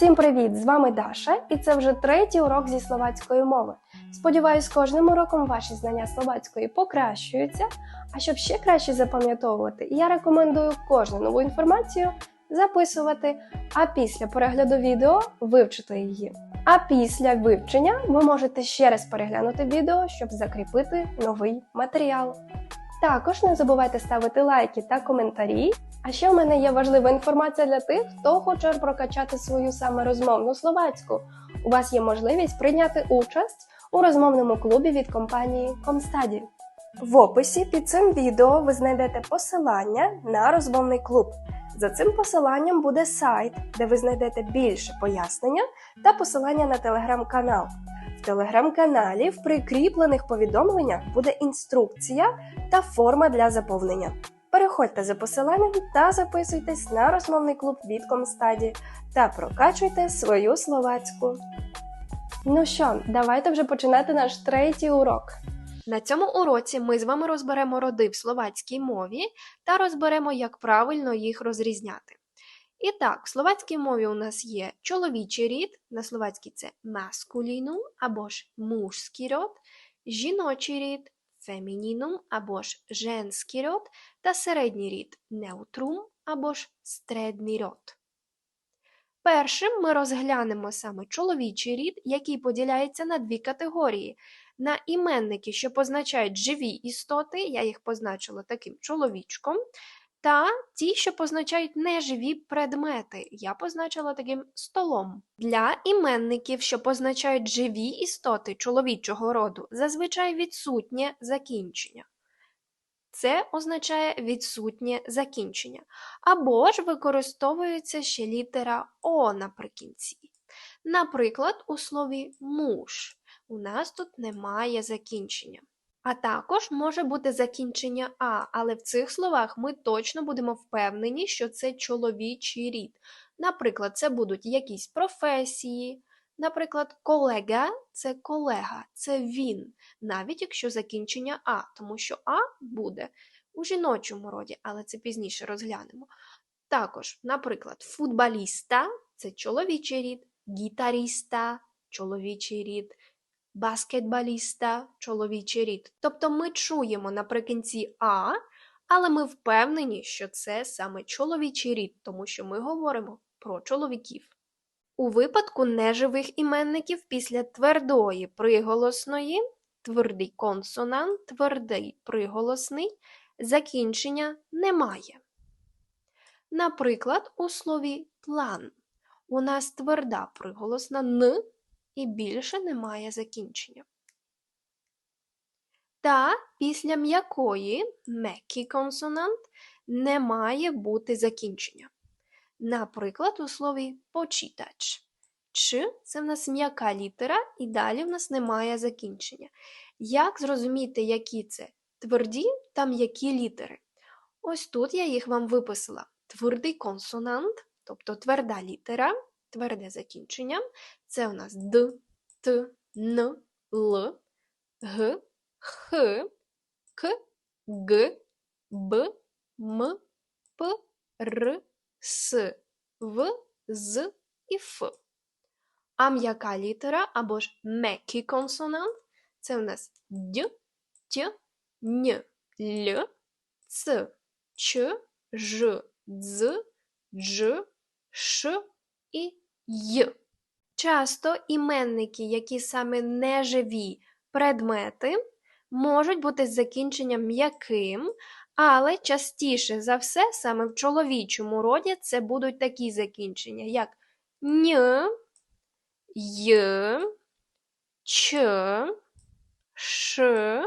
Всім привіт! З вами Даша, і це вже третій урок зі словацької мови. Сподіваюсь, кожним уроком ваші знання словацької покращуються. А щоб ще краще запам'ятовувати, я рекомендую кожну нову інформацію записувати, а після перегляду відео вивчити її. А після вивчення ви можете ще раз переглянути відео, щоб закріпити новий матеріал. Також не забувайте ставити лайки та коментарі. А ще в мене є важлива інформація для тих, хто хоче прокачати свою саме розмовну словацьку. У вас є можливість прийняти участь у розмовному клубі від компанії Комстаді. В описі під цим відео ви знайдете посилання на розмовний клуб. За цим посиланням буде сайт, де ви знайдете більше пояснення та посилання на телеграм-канал. В телеграм-каналі в прикріплених повідомленнях буде інструкція та форма для заповнення. Переходьте за посиланням та записуйтесь на розмовний клуб від Комстаді та прокачуйте свою словацьку. Ну що, давайте вже починати наш третій урок. На цьому уроці ми з вами розберемо роди в словацькій мові та розберемо, як правильно їх розрізняти. І так, в словацькій мові у нас є чоловічий рід, на словацькій це маскулінум або ж мужський род, жіночий рід, фемінінум або ж женський род та середній рід неутрум або ж стредний род. Першим ми розглянемо саме чоловічий рід, який поділяється на дві категорії. На іменники, що позначають живі істоти, я їх позначила таким чоловічком, та ті, що позначають неживі предмети, я позначила таким столом. Для іменників, що позначають живі істоти чоловічого роду, зазвичай відсутнє закінчення. Це означає відсутнє закінчення. Або ж використовується ще літера О наприкінці. Наприклад, у слові муж у нас тут немає закінчення. А також може бути закінчення А, але в цих словах ми точно будемо впевнені, що це чоловічий рід. Наприклад, це будуть якісь професії. Наприклад, колега це колега, це він, навіть якщо закінчення А, тому що А буде у жіночому роді, але це пізніше розглянемо. Також, наприклад, футболіста це чоловічий рід, гітаріста чоловічий рід, баскетболіста чоловічий рід. Тобто ми чуємо наприкінці А, але ми впевнені, що це саме чоловічий рід, тому що ми говоримо про чоловіків. У випадку неживих іменників після твердої приголосної, твердий консонант, твердий приголосний, закінчення немає. Наприклад, у слові план у нас тверда приголосна н і більше немає закінчення. Та після м'якої м'який консонант не має бути закінчення. Наприклад, у слові почитач. Ч це в нас м'яка літера, і далі в нас немає закінчення. Як зрозуміти, які це тверді та м'які літери? Ось тут я їх вам виписала. Твердий консонант, тобто тверда літера, тверде закінчення. Це у нас Д, Т, Н, Л, Г, Х, К, Г, Б, М, П, Р, С, В, З і Ф. А м'яка літера або ж м'який консонант це у нас Д, Т, Н, Л, Ц, Ч, Ж, Дз, Дж, Ш і Й. Часто іменники, які саме неживі предмети, можуть бути закінченням м'яким, але частіше за все, саме в чоловічому роді, це будуть такі закінчення, як н, й, ч, ш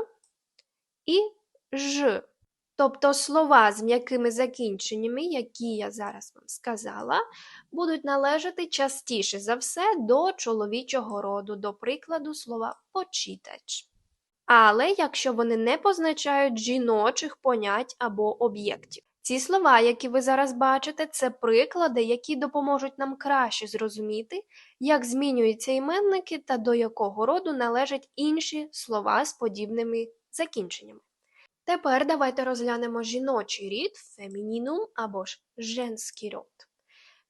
і ж. Тобто слова з м'якими закінченнями, які я зараз вам сказала, будуть належати частіше за все до чоловічого роду, до прикладу слова почитач. Але якщо вони не позначають жіночих понять або об'єктів. Ці слова, які ви зараз бачите, це приклади, які допоможуть нам краще зрозуміти, як змінюються іменники та до якого роду належать інші слова з подібними закінченнями. Тепер давайте розглянемо жіночий рід, фемінінум або ж женський род.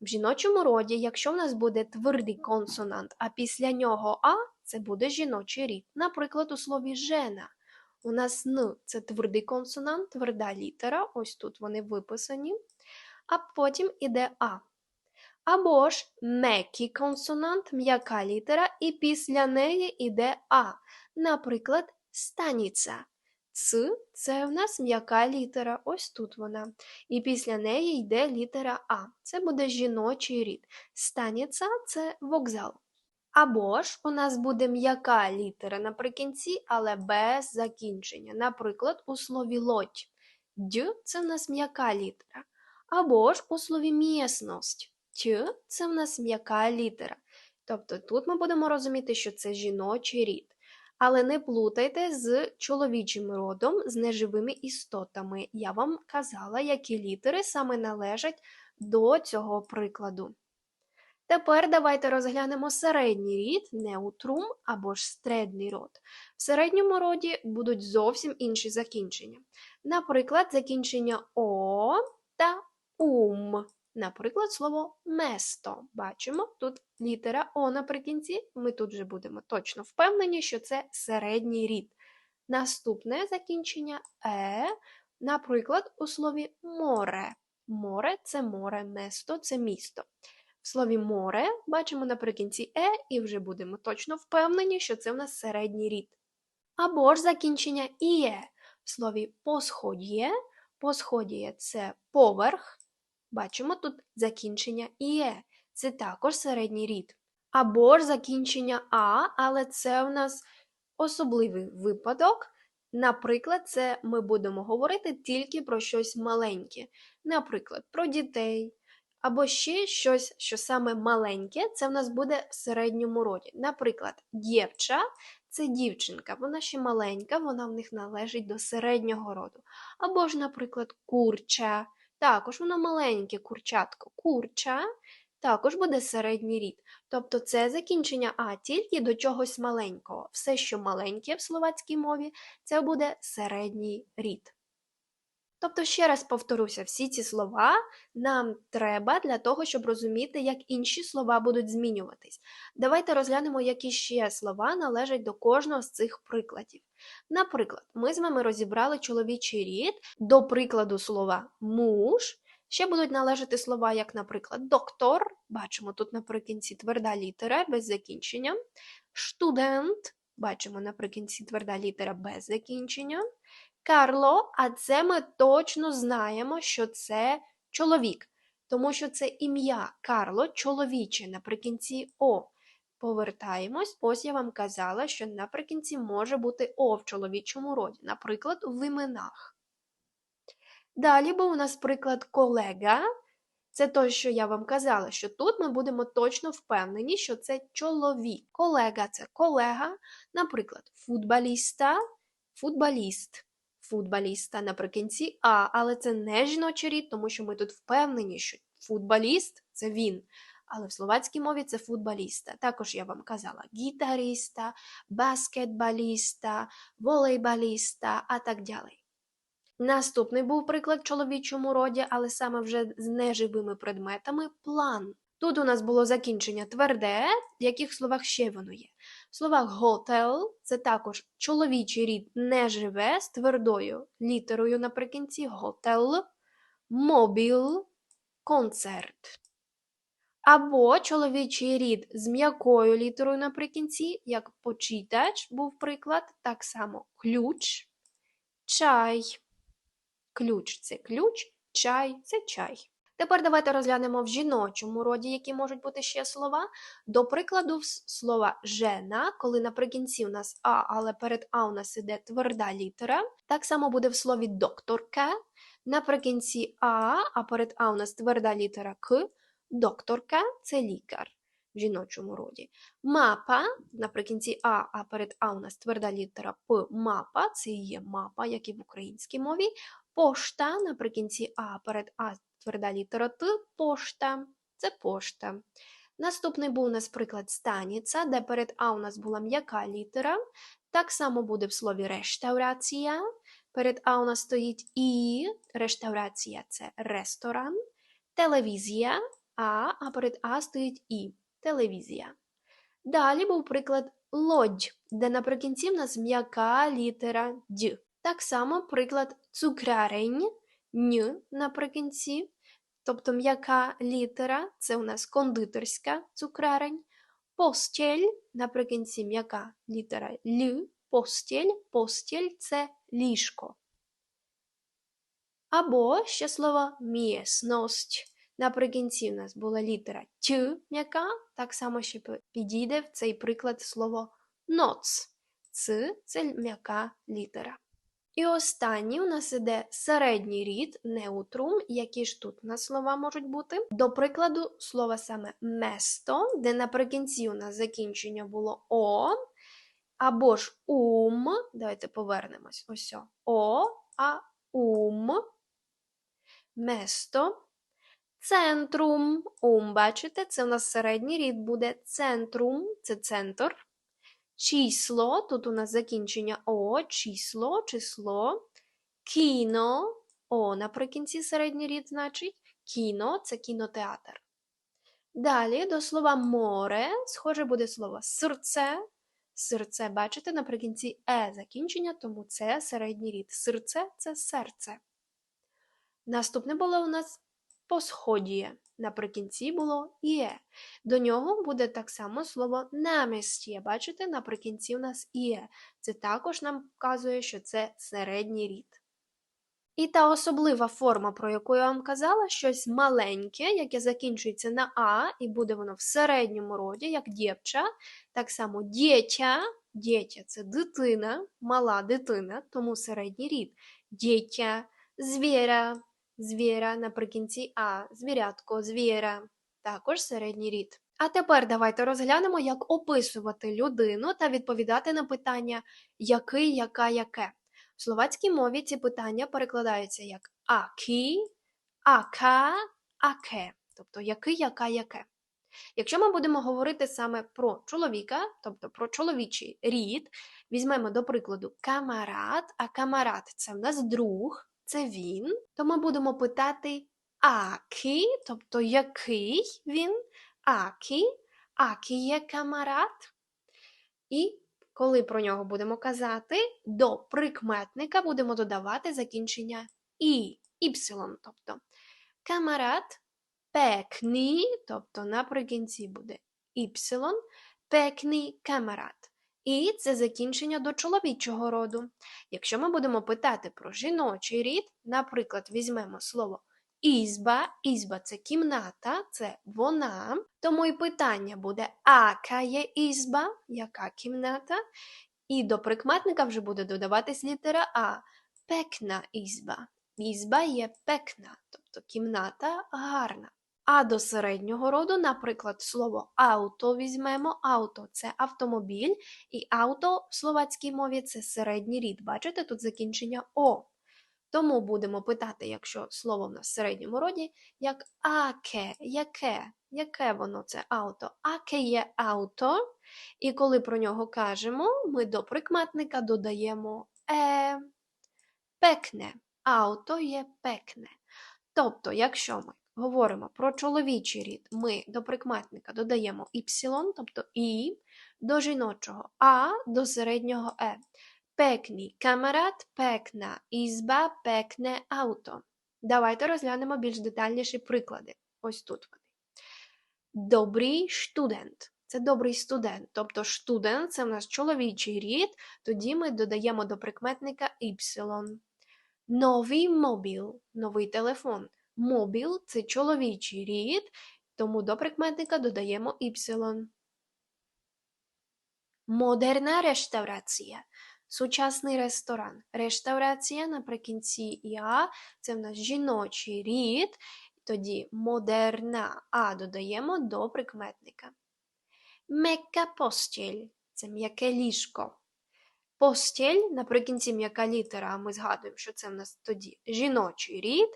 В жіночому роді, якщо в нас буде твердий консонант, а після нього а, це буде жіночий рід. Наприклад, у слові жена. У нас н це твердий консонант, тверда літера, ось тут вони виписані, а потім іде а. Або ж м'який консонант, м'яка літера, і після неї іде а. Наприклад, станіця. Ц це в нас м'яка літера, ось тут вона. І після неї йде літера А. Це буде жіночий рід. Станіця це вокзал. Або ж у нас буде м'яка літера наприкінці, але без закінчення. Наприклад, у слові лодь. Д це в нас м'яка літера. Або ж у слові місність. Т це в нас м'яка літера. Тобто тут ми будемо розуміти, що це жіночий рід. Але не плутайте з чоловічим родом, з неживими істотами. Я вам казала, які літери саме належать до цього прикладу. Тепер давайте розглянемо середній рід, неутрум або ж середній род. В середньому роді будуть зовсім інші закінчення. Наприклад, закінчення о та ум. Наприклад, слово место. Бачимо, тут літера О наприкінці. Ми тут вже будемо точно впевнені, що це середній рід. Наступне закінчення е, наприклад, у слові море. Море це море, место це місто. В слові море бачимо наприкінці е, і вже будемо точно впевнені, що це в нас середній рід. Або ж закінчення іє. В слові посходіє. Посходіє це поверх. Бачимо тут закінчення іє. Це також середній рід. Або ж закінчення А, але це в нас особливий випадок. Наприклад, це ми будемо говорити тільки про щось маленьке. Наприклад, про дітей. Або ще щось, що саме маленьке, це в нас буде в середньому роді. Наприклад, дівча це дівчинка, вона ще маленька, вона в них належить до середнього роду. Або ж, наприклад, курча. Також воно маленьке курчатко. Курча також буде середній рід. Тобто це закінчення А тільки до чогось маленького. Все, що маленьке в словацькій мові, це буде середній рід. Тобто, ще раз повторюся, всі ці слова нам треба для того, щоб розуміти, як інші слова будуть змінюватись. Давайте розглянемо, які ще слова належать до кожного з цих прикладів. Наприклад, ми з вами розібрали чоловічий рід, до прикладу слова муж. Ще будуть належати слова, як, наприклад, доктор, бачимо тут наприкінці тверда літера без закінчення, студент, бачимо наприкінці тверда літера без закінчення. Карло, а це ми точно знаємо, що це чоловік, тому що це ім'я Карло чоловіче наприкінці О. Повертаємось, ось я вам казала, що наприкінці може бути О в чоловічому роді, наприклад, в іменах. Далі був у нас приклад колега. Це той, що я вам казала, що тут ми будемо точно впевнені, що це чоловік. Колега це колега, наприклад, футболіста, футболіст футболіста наприкінці А, але це не жіночий рід, тому що ми тут впевнені, що футболіст це він. Але в словацькій мові це футболіста. Також я вам казала гітариста, баскетболіста, волейболіста, а так далі. Наступний був приклад в чоловічому роді, але саме вже з неживими предметами план. Тут у нас було закінчення тверде, в яких словах ще воно є. В словах готел це також чоловічий рід не живе з твердою літерою наприкінці готел, мобіл, концерт. Або чоловічий рід з м'якою літерою наприкінці, як почитач був приклад, так само ключ, чай. Ключ це ключ, чай це чай. Тепер давайте розглянемо в жіночому роді, які можуть бути ще слова. До прикладу, слова жена, коли наприкінці у нас А, але перед А у нас іде тверда літера. Так само буде в слові докторка. Наприкінці А, а перед А у нас тверда літера К. Докторка це лікар в жіночому роді. Мапа наприкінці А, а перед А у нас тверда літера П. Мапа це і є мапа, як і в українській мові. Пошта наприкінці А перед А тверда літера Т, пошта. Це пошта. Наступний був у нас приклад станіця, де перед А у нас була м'яка літера. Так само буде в слові рештаурація. Перед А у нас стоїть І, рештаурація це ресторан, телевізія, А, а перед А стоїть І. Телевізія. Далі був приклад лодь, де наприкінці в нас м'яка літера Д. Так само приклад цукрарень, Н наприкінці, тобто м'яка літера, це у нас кондитерська цукрарень. Постіль наприкінці м'яка літера Л, постіль, постіль це ліжко. Або ще слово місность. Наприкінці в нас була літера Т м'яка, так само ще підійде в цей приклад слово ноц. Ц це м'яка літера. І останній у нас іде середній рід, неутрум, які ж тут у нас слова можуть бути. До прикладу, слово саме место, де наприкінці у нас закінчення було О, або ж ум. Давайте повернемось. Ось о. А ум. Место. Центрум. Ум, бачите, це у нас середній рід буде центрум, це центр. Число, тут у нас закінчення О, число, число. Кіно, О, наприкінці середній рід, значить. Кіно це кінотеатр. Далі до слова море, схоже буде слово серце. Серце, бачите, наприкінці Е закінчення, тому це середній рід. Серце це серце. Наступне було у нас посходіє. Наприкінці було іє. До нього буде так само слово намістє. Бачите, наприкінці у нас іє. Це також нам вказує, що це середній рід. І та особлива форма, про яку я вам казала, щось маленьке, яке закінчується на А, і буде воно в середньому роді, як дєвча. Так само дєтя, дєтя це дитина, мала дитина, тому середній рід. Дєтя, звіра, звіра наприкінці А, звірятко, звіра, також середній рід. А тепер давайте розглянемо, як описувати людину та відповідати на питання який, яка, яке. В словацькій мові ці питання перекладаються як акі, ака, аке, тобто який, яка, яке. Якщо ми будемо говорити саме про чоловіка, тобто про чоловічий рід, візьмемо до прикладу камарат, а камарат це в нас друг, це він, то ми будемо питати акі, тобто який він, акі, акі є камарат. І коли про нього будемо казати, до прикметника будемо додавати закінчення і, іпсилон, тобто камарат, пекні, тобто наприкінці буде іпсилон, пекні камарат. І це закінчення до чоловічого роду. Якщо ми будемо питати про жіночий рід, наприклад, візьмемо слово ізба, ізба це кімната, це вона, тому і питання буде ака є ізба, яка кімната, і до прикметника вже буде додаватись літера А. Пекна ізба. Ізба є пекна, тобто кімната гарна. А до середнього роду, наприклад, слово ауто візьмемо. Ауто це автомобіль, і ауто в словацькій мові це середній рід. Бачите, тут закінчення О. Тому будемо питати, якщо слово в нас в середньому роді, як аке, яке, яке воно це ауто, аке є ауто. І коли про нього кажемо, ми до прикметника додаємо е, пекне. Ауто є пекне. Тобто, якщо ми говоримо про чоловічий рід, ми до прикметника додаємо іпсилон, тобто і, до жіночого а, до середнього е. Пекний камерат, пекна ізба, пекне ауто. Давайте розглянемо більш детальніші приклади. Ось тут вони. Добрий студент. Це добрий студент. Тобто студент це в нас чоловічий рід, тоді ми додаємо до прикметника іпсилон. Новий мобіл, новий телефон. Мобіл це чоловічий рід, тому до прикметника додаємо іпсилон. Модерна реставрація. Сучасний ресторан. Реставрація наприкінці я це в нас жіночий рід, тоді модерна А додаємо до прикметника. Мекка постіль це м'яке ліжко. Постіль наприкінці м'яка літера, ми згадуємо, що це в нас тоді жіночий рід,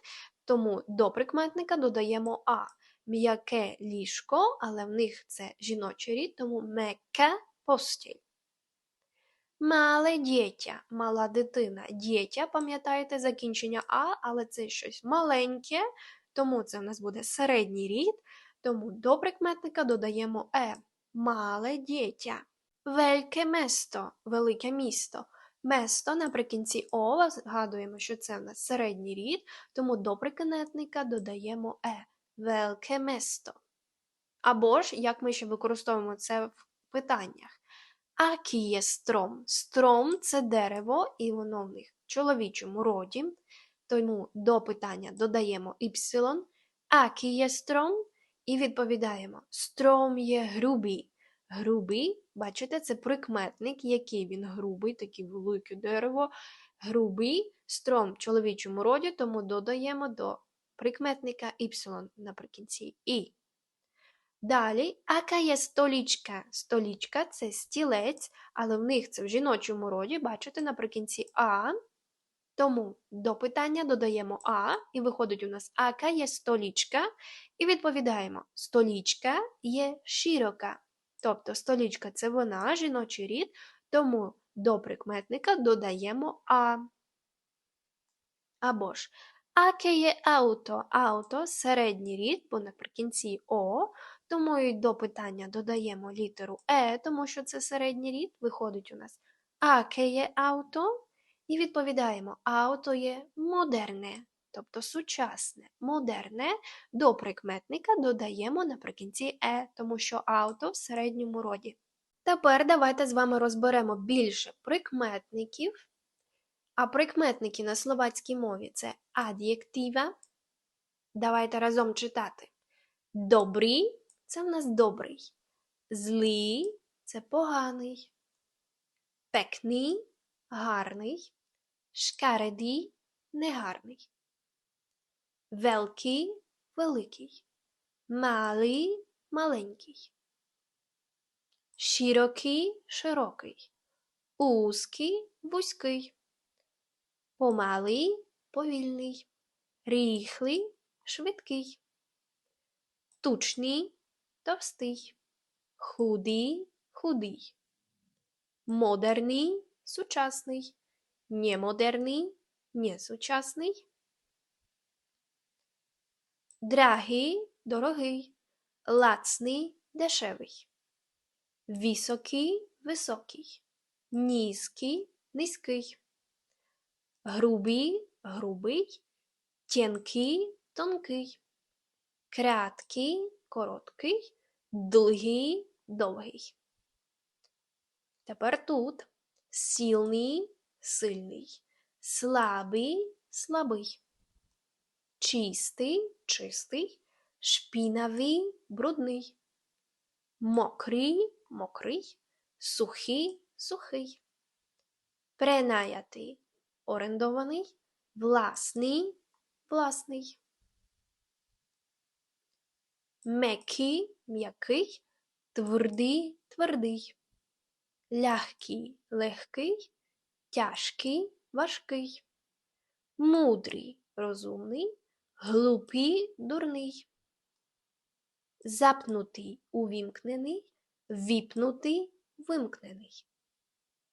тому до прикметника додаємо А. М'яке ліжко, але в них це жіночий рід, тому мекка постіль. Мале дєтя, мала дитина. Дєтя, пам'ятаєте, закінчення А, але це щось маленьке, тому це в нас буде середній рід, тому до прикметника додаємо е. Мале дітя. Вельке место велике місто. Место наприкінці ола згадуємо, що це в нас середній рід, тому до прикметника додаємо е. Велике место. Або ж, як ми ще використовуємо це в питаннях. Акі є стром. Стром це дерево, і воно в них в чоловічому роді. Тому до питання додаємо y. Акі є стром, і відповідаємо: стром є грубий. Грубий, бачите, це прикметник, який він грубий, таке велике дерево. Грубий, стром в чоловічому роді, тому додаємо до прикметника y наприкінці і. Далі, ака є столічка. Столічка це стілець, але в них це в жіночому роді, бачите, наприкінці а. Тому до питання додаємо а, і виходить у нас ака є столічка, і відповідаємо: столічка є широка. Тобто столічка це вона, жіночий рід, тому до прикметника додаємо а. Або ж аке є ауто. Ауто середній рід, бо наприкінці о, тому і до питання додаємо літеру е, тому що це середній рід, виходить у нас аке є ауто. І відповідаємо, ауто є модерне, тобто сучасне, модерне. До прикметника додаємо наприкінці е, тому що ауто в середньому роді. Тепер давайте з вами розберемо більше прикметників. А прикметники на словацькій мові це ад'єктива. Давайте разом читати. Добрий це в нас добрий. Злий це поганий. Пекний гарний. Шкаредий негарний. Великий великий. Малий маленький. Широкий широкий. Узкий вузький. Помалий повільний. Ріхлий швидкий. Тучний товстий. Худий худий. Модерний сучасний. Немодерний несучасний. Драгий дорогий. Лацний дешевий. Високий високий. Низький низький. Грубий грубий. Тонкий тонкий. Краткий короткий. Довгий довгий. Тепер тут сильний сильний, слабий слабий. Чистий чистий, шпінавий брудний. Мокрий мокрий, сухий сухий. Пренаятий орендований, власний власний. Мекий м'який, твердий твердий. Лягкий легкий, тяжкий важкий. Мудрий розумний, глупий дурний. Запнутий увімкнений, віпнутий вимкнений.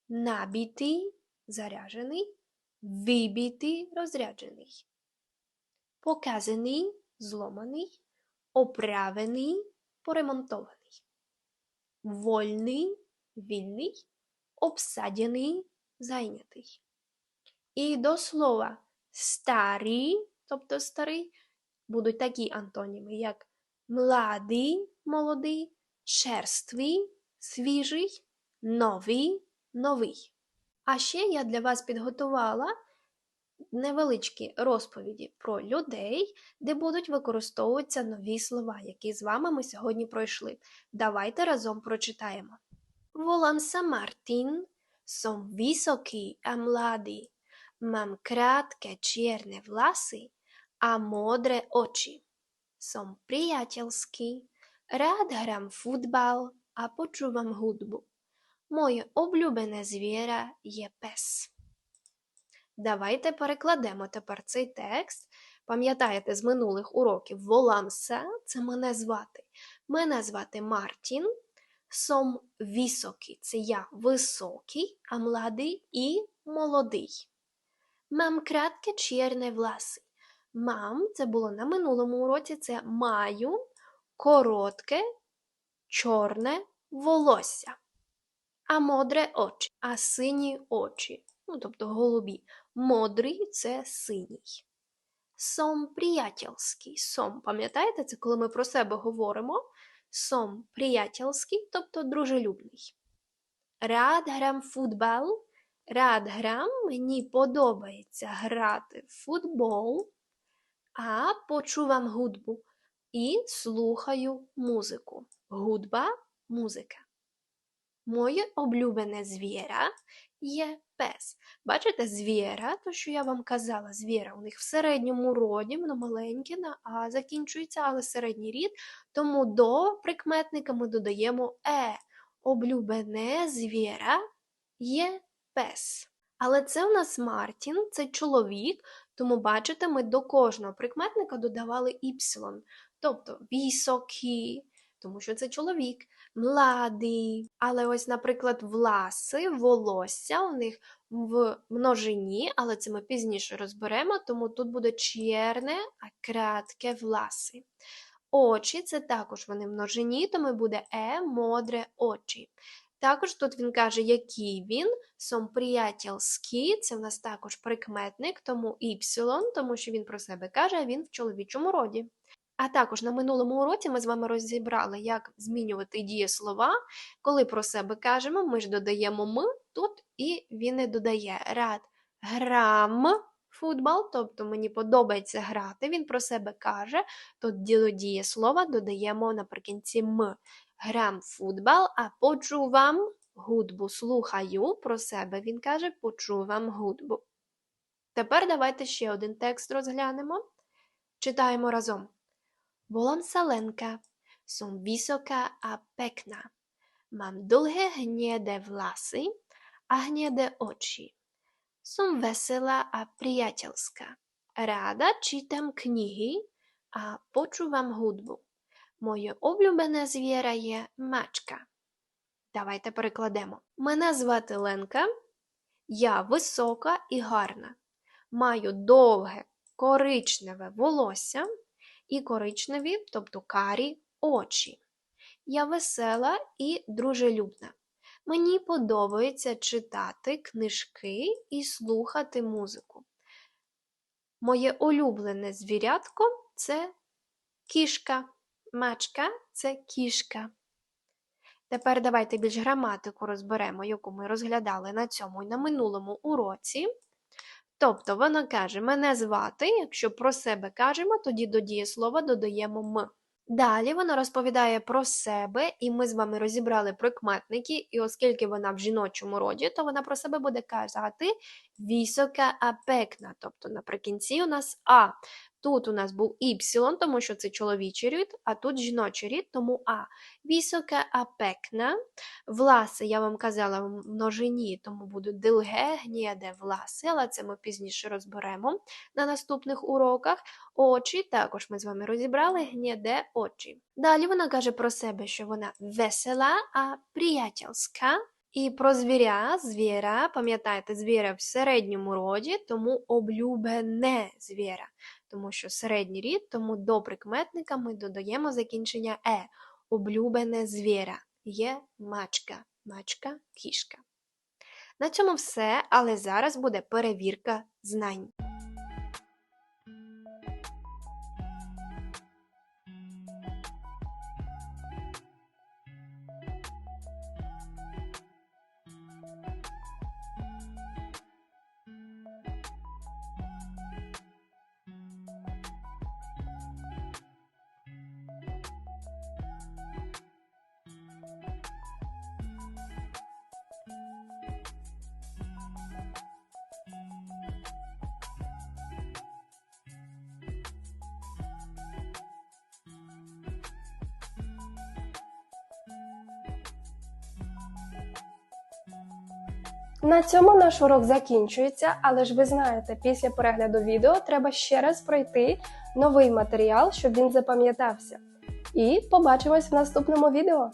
Набитий заряджений, вибитий розряджений. Показаний зломаний, оправений поремонтований. Вольний вільний, обсадяний зайнятий. І до слова старий, тобто старий, будуть такі антоніми, як младий, молодий, черствий, свіжий, новий, новий. А ще я для вас підготувала невеличкі розповіді про людей, де будуть використовуватися нові слова, які з вами ми сьогодні пройшли. Давайте разом прочитаємо. Sa Martin, som vysoký a mladý. Mám krátke čierne vlasy a modré oči. Som priateľský, rád hram futbal a počúvam hudbu. Моє улюблене звіра є пес. Давайте перекладемо тепер цей текст. Пам'ятаєте з минулих уроків Воламса це мене звати. Мене звати Мартін. Сом високий це я високий, а младий і молодий. Мам кратке чорне власи. Мам це було на минулому уроці, це маю коротке, чорне волосся. А модре очі, а сині очі, ну тобто голубі. Модрий це синій. Сом приятельський. Сом, пам'ятаєте, це коли ми про себе говоримо. Сом приятельський, тобто дружелюбний. Рад грам футбол. Рад грам, мені подобається грати в футбол, а почувам гудбу і слухаю музику. Гудба музика. Моє улюблене звіра є пес. Бачите, звіра, то що я вам казала, звіра у них в середньому роді, воно маленьке, на А закінчується, але середній рід, тому до прикметника ми додаємо е. Облюбене звіра є пес. Але це у нас Мартін, це чоловік, тому бачите, ми до кожного прикметника додавали іпсилон, тобто високий, тому що це чоловік, младий. Але ось, наприклад, власи, волосся у них в множині, але це ми пізніше розберемо, тому тут буде чєрне, а кратке власи. Очі це також вони множині, тому буде е, модре очі. Також тут він каже, який він, сом приятельський, це в нас також прикметник, тому іпсилон, тому що він про себе каже, він в чоловічому роді. А також на минулому уроці ми з вами розібрали, як змінювати дієслова. Коли про себе кажемо, ми ж додаємо ми тут, і він не додає рад грам футбол, тобто мені подобається грати. Він про себе каже, то до дієслова додаємо наприкінці м. Грам футбол, а почувам гудбу. Слухаю про себе. Він каже, почувам гудбу. Тепер давайте ще один текст розглянемо. Читаємо разом. Sa Lenka. Som vysoká a pekná. Mám dlhé hniedé vlasy a hniedé oči. Som veselá a priateľská. Ráda čítam knihy a počúvam hudbu. Моє улюблене звіра є мачка. Давайте перекладемо. Мене звати Ленка. Я висока і гарна. Маю довге коричневе волосся і коричневі, тобто карі очі. Я весела і дружелюбна. Мені подобається читати книжки і слухати музику. Моє улюблене звірятко це кішка. Мачка це кішка. Тепер давайте більш граматику розберемо, яку ми розглядали на цьому і на минулому уроці. Тобто вона каже, мене звати, якщо про себе кажемо, тоді до дієслова додаємо м. Далі вона розповідає про себе, і ми з вами розібрали прикметники, і оскільки вона в жіночому роді, то вона про себе буде казати вісока апекна, тобто наприкінці у нас А. Тут у нас був іпсилон, тому що це чоловічий рід, а тут жіночий рід, тому А. Вісока апекна. Власи, я вам казала в множині, тому будуть дилге, гніде власи, але це ми пізніше розберемо на наступних уроках. Очі також ми з вами розібрали гніде очі. Далі вона каже про себе, що вона весела, а приятельська. І про звіря, звіра, пам'ятаєте, звіра в середньому роді, тому облюбене звіра, тому що середній рід, тому до прикметника ми додаємо закінчення е. Облюблене звіра є мачка, мачка, кішка. На цьому все, але зараз буде перевірка знань. На цьому наш урок закінчується, але ж ви знаєте, після перегляду відео треба ще раз пройти новий матеріал, щоб він запам'ятався. І побачимось в наступному відео.